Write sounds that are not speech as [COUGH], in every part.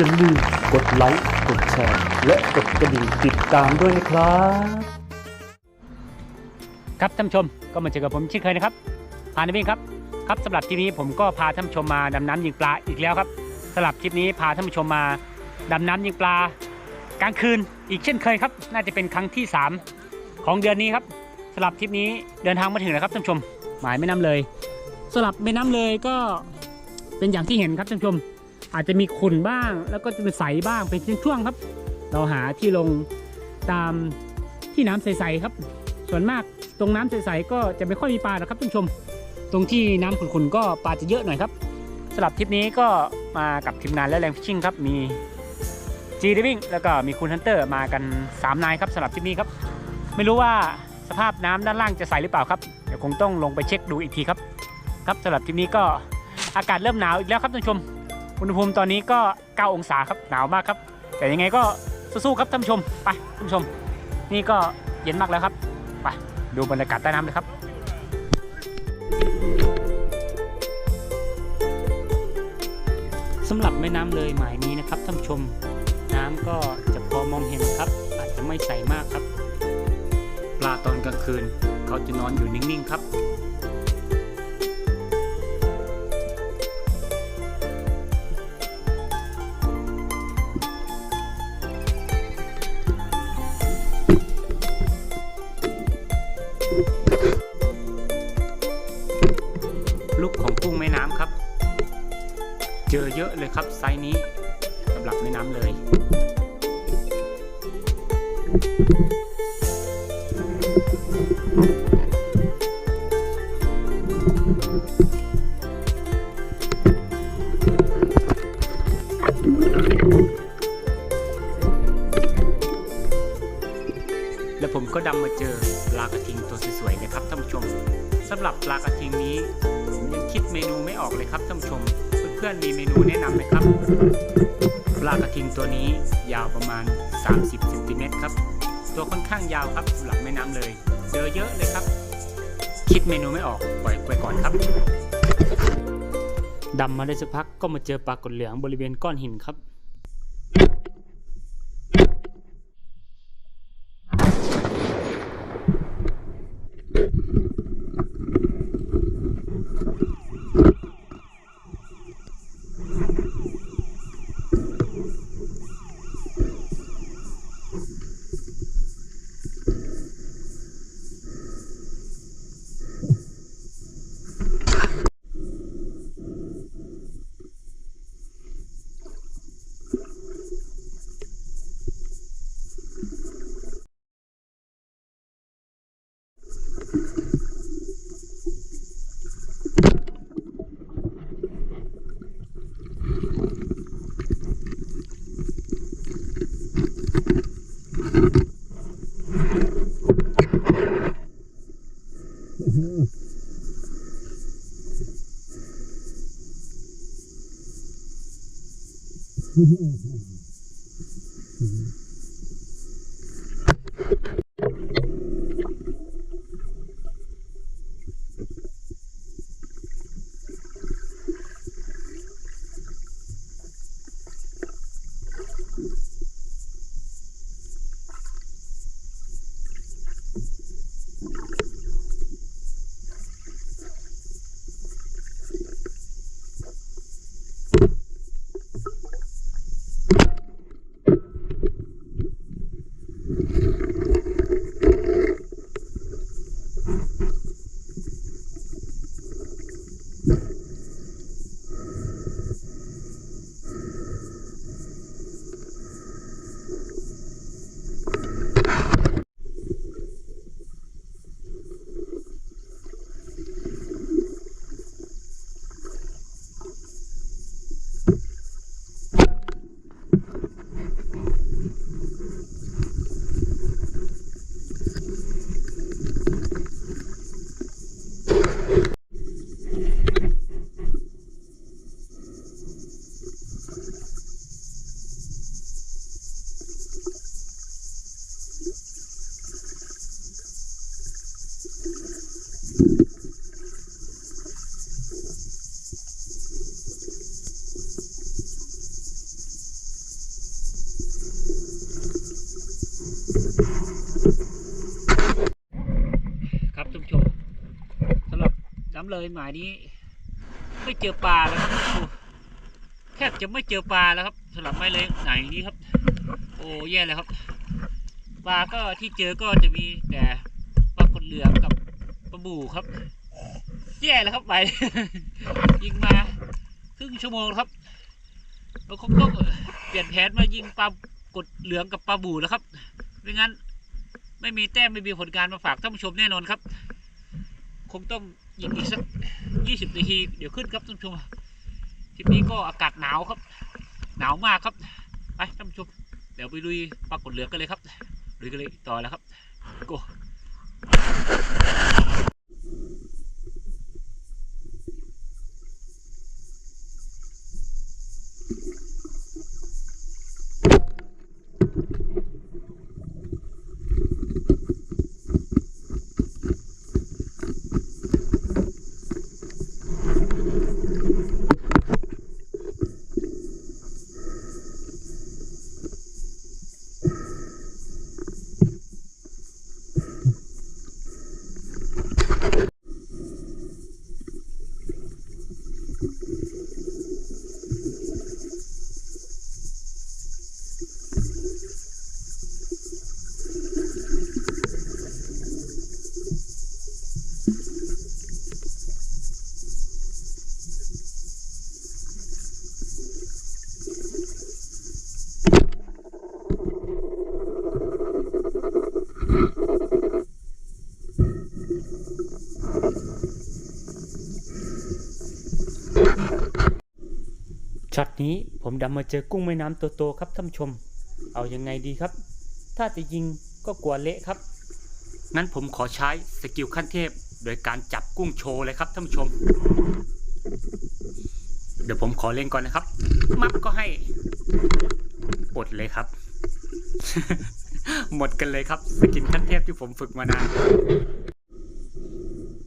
อย่าลืมกดไลค์กดแชร์และกดกระดิ่งติดตามด้วยนะครับ ครับท่านผู้ชมก็มาเจอกับผมเช่นเคยนะครับพานวิ่งครับครับสำหรับทริปนี้ผมก็พาท่านผู้ชมมาดำน้ำยิงปลาอีกแล้วครับสำหรับทริปนี้พาท่านผู้ชมมาดำน้ำยิงปลากลางคืนอีกเช่นเคยครับ น่าจะเป็นครั้งที่ 3 ของเดือนนี้ครับสำหรับทริปนี้เดินทางมาถึงแล้วครับท่านผู้ชมหมายแม่น้ำเลยสำหรับแม่น้ำเลยก็เป็นอย่างที่เห็นครับท่านผู้ชม อาจจะมีขุ่นบ้าง แล้วก็จะเป็นใสบ้างเป็นช่วงๆครับ เราหาที่ลงตามที่น้ำใสๆครับ ส่วนมากตรงน้ำใสๆก็จะไม่ค่อยมีปลาหรอกครับท่านชม ตรงที่น้ำขุ่นๆก็ปลาจะเยอะหน่อยครับสำหรับทริปนี้ก็มากับทีมงานและแรงฟิชชิ่งครับมีจีดิวิ่งแล้วก็มีคุณฮันเตอร์มากัน 3 นายครับสำหรับทริปนี้ครับ ไม่รู้ว่าสภาพน้ำด้านล่างจะใสหรือเปล่าครับเดี๋ยวคงต้องลงไปเช็คดูอีกทีครับ ครับสำหรับทริปนี้ก็อากาศเริ่มหนาวอีกแล้วครับท่านชม อุณหภูมิตอนนี้ก็ 9 องศาครับหนาวมากครับ แต่ยังไงก็สู้ๆครับท่านผู้ชมไปท่านผู้ชม นี่ก็เย็นมากแล้วครับไปดูบรรยากาศใต้น้ำเลยครับสำหรับแม่น้ำเลยหมายนี้นะครับท่านผู้ชม น้ำก็จะพอมองเห็นครับ อาจจะไม่ใสมากครับปลาตอนกลางคืน เขาจะนอนอยู่นิ่งๆครับ เยอะเลยครับไซส์นี้สำหรับแม่น้ำเลย แล้วผมก็ดำมาเจอปลากระทิงตัวสวยๆเลยครับท่านผู้ชมสำหรับปลากระทิงนี้ผมยังคิดเมนูไม่ออกเลยครับท่านผู้ชม พื่อนๆมีเมนูแนะนำไหมครับ ปลากระทิงตัวนี้ยาวประมาณ 30เซนติเมตรครับ ตัวค่อนข้างยาวครับสำหรับแม่น้ำเลยเจอเยอะเลยครับ คิดเมนูไม่ออกปล่อยไปก่อนครับดำมาได้สักพักก็มาเจอปลากดเหลืองบริเวณก้อนหินครับ Mm-hmm. [LAUGHS] เลยหมายนี้ ไม่เจอปลาแล้วครับโอ้แทบจะไม่เจอปลาแล้วครับสำหรับไม่เลยไหนนี้ครับ โอ้แย่เลยครับ ปลาก็ที่เจอก็จะมีแต่ปลากดเหลืองกับปลาบูครับ แย่เลยครับไปยิงมาครึ่งชั่วโมงครับเราคงต้องเปลี่ยนแผนมายิงปลากดเหลืองกับปลาบูแล้วครับไม่งั้น ไม่มีแต้มไม่มีผลการมาฝากท่านผู้ชมแน่นอนครับ คงต้อง ยังอีกสักยี่สิบนาทีเดี๋ยวขึ้นครับท่านผู้ชมทริปนี้ก็อากาศหนาวครับ หนาวมากครับไปท่านผู้ชมเดี๋ยวไปลุยปลากดเหลือกันเลยครับลุยกันเลยต่อแล้วครับโช็อตนี้ผมดำมาเจอกุ้งแม่น้ำตัวโตครับท่านชม เอายังไงดีครับ ถ้าจะยิงก็กลัวเละครับ งั้นผมขอใช้สกิลขั้นเทพ โดยการจับกุ้งโชว์เลยครับท่านชม เดี๋ยวผมขอเล่นก่อนนะครับ มับก็ให้อดเลยครับ หมดกันเลยครับสกิลขั้นเทพที่ผมฝึกมานาน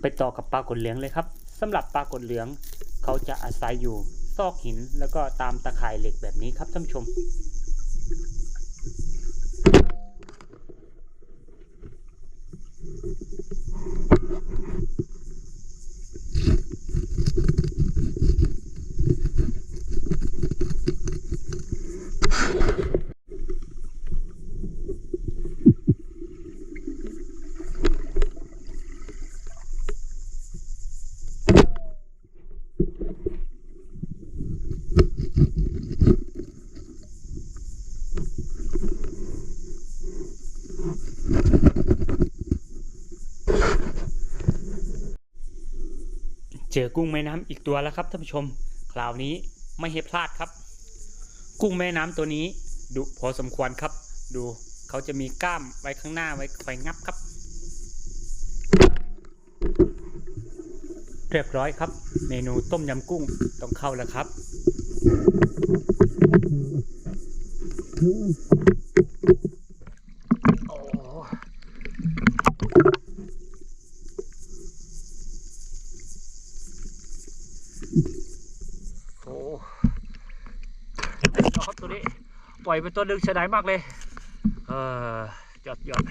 ไปต่อกับปลากดเหลืองเลยครับสำหรับปลากดเหลือง เขาจะอาศัยอยู่ ซอกหินแล้วก็ตามตะข่ายเหล็กแบบนี้ครับท่านผู้ชม เจอกุ้งแม่น้ำอีกตัวแล้วครับท่านผู้ชม คราวนี้ไม่ให้พลาดครับ กุ้งแม่น้ำตัวนี้ดุพอสมควรครับ ดูเขาจะมีกล้ามไว้ข้างหน้าไว้ไฟงับครับ เรียบร้อยครับ เมนูต้มยำกุ้งต้องเข้าแล้วครับ โอ้ โหครับตัวนี้ ปล่อยไปตัวหนึ่งเสียดายมากเลย เออยอดยอด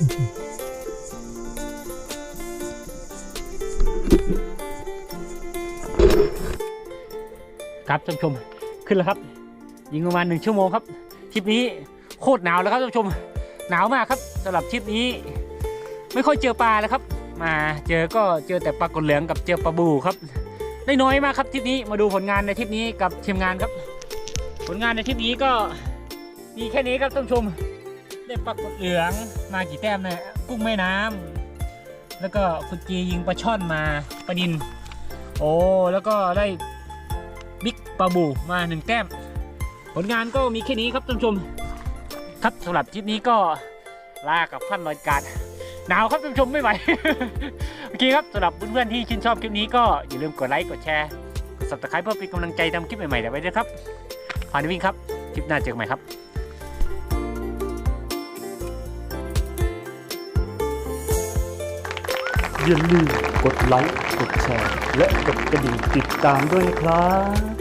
ครับท่านผู้ชมขึ้นแล้วครับ ยิงประมาณหนึ่งชั่วโมงครับทริปนี้โคตรหนาวแล้วครับท่านผู้ชม หนาวมากครับสำหรับทริปนี้ ไม่ค่อยเจอปลาแล้วครับ มาเจอก็เจอแต่ปลากดเหลืองกับเจอปลาบูครับ ได้น้อยมากครับทริปนี้มาดูผลงานในทริปนี้กับทีมงานครับ ผลงานในทริปนี้ก็มีแค่นี้ครับท่านผู้ชม ได้ปลากดเหลืองมากี่แต้มเนี่ยกุ้งแม่น้ำแล้วก็คุณจียิงปลาช่อนมาปลาดิน โอ้แล้วก็ได้บิ๊กปลาบูมาหนึ่งแต้ม ผลงานก็มีแค่นี้ครับท่านผู้ชม ครับสำหรับคลิปนี้ก็ลากับท่านรายการหนาวครับท่านผู้ชมไม่ไหวโอเคครับสำหรับเพื่อนๆที่ชื่นชอบคลิปนี้ก็อย่าลืมกดไลค์กดแชร์กด subscribe เพื่อเป็นกำลังใจทำคลิปใหม่ๆเดี๋ยวไว้ด้วยครับพานิวิ่งครับคลิปหน้าเจอกันใหม่ครับ อย่าลืมกดไลค์ กดแชร์ และกดกระดิ่งติดตามด้วยนะครับ